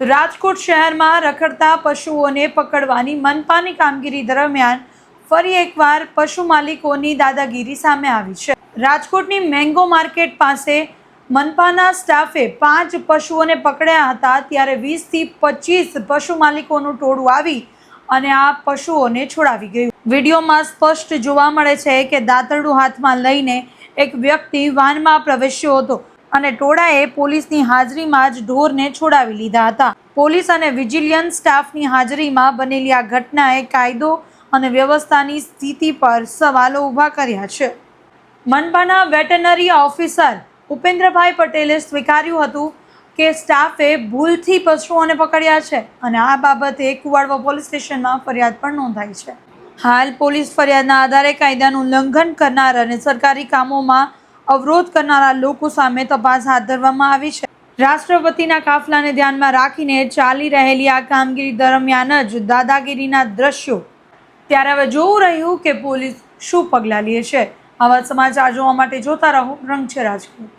રાજકોટ શહેરમાં રખડતા પશુઓને પકડવાની મનપાની કામગીરી દરમિયાન ફરી એકવાર પશુ માલિકોની દાદાગીરી સામે આવી છે. રાજકોટની મેંગો માર્કેટ પાસે મનપાના સ્ટાફે પાંચ પશુઓને પકડ્યા હતા, ત્યારે વીસથી પચીસ પશુ માલિકોનું ટોળું આવી અને આ પશુઓને છોડાવી ગયું. વિડીયોમાં સ્પષ્ટ જોવા મળે છે કે દાંતરડું હાથમાં લઈને એક વ્યક્તિ વાનમાં પ્રવેશ્યો હતો. અને ટોળાએ પોલીસની હાજરીમાં જ ઢોરને છોડાવી લીધા હતા. પોલીસ અને વિજિલિયન્સ સ્ટાફની હાજરીમાં બનેલી આ ઘટનાએ કાયદો અને વ્યવસ્થાની સ્થિતિ પર સવાલો ઊભા કર્યા છે. મનપાના વેટનરી ઓફિસર ઉપેન્દ્રભાઈ પટેલે સ્વીકાર્યું હતું કે સ્ટાફે ભૂલથી પશુઓને પકડ્યા છે અને આ બાબતે કુવાડવા પોલીસ સ્ટેશનમાં ફરિયાદ પણ નોંધાઈ છે. હાલ પોલીસ ફરિયાદના આધારે કાયદાનું ઉલ્લંઘન કરનાર અને સરકારી કામોમાં અવરોધ કરનારા લોકો સામે તપાસ હાથ ધરવામાં આવી છે. રાષ્ટ્રપતિના કાફલાને ધ્યાનમાં રાખીને ચાલી રહેલી આ કામગીરી દરમિયાન જ દાદાગીરીના દ્રશ્યો ત્યારે હવે જોવું રહ્યું કે પોલીસ શું પગલાં લે છે. આવા સમાચાર જોવા માટે જોતા રહો રંગ છે રાજકોટ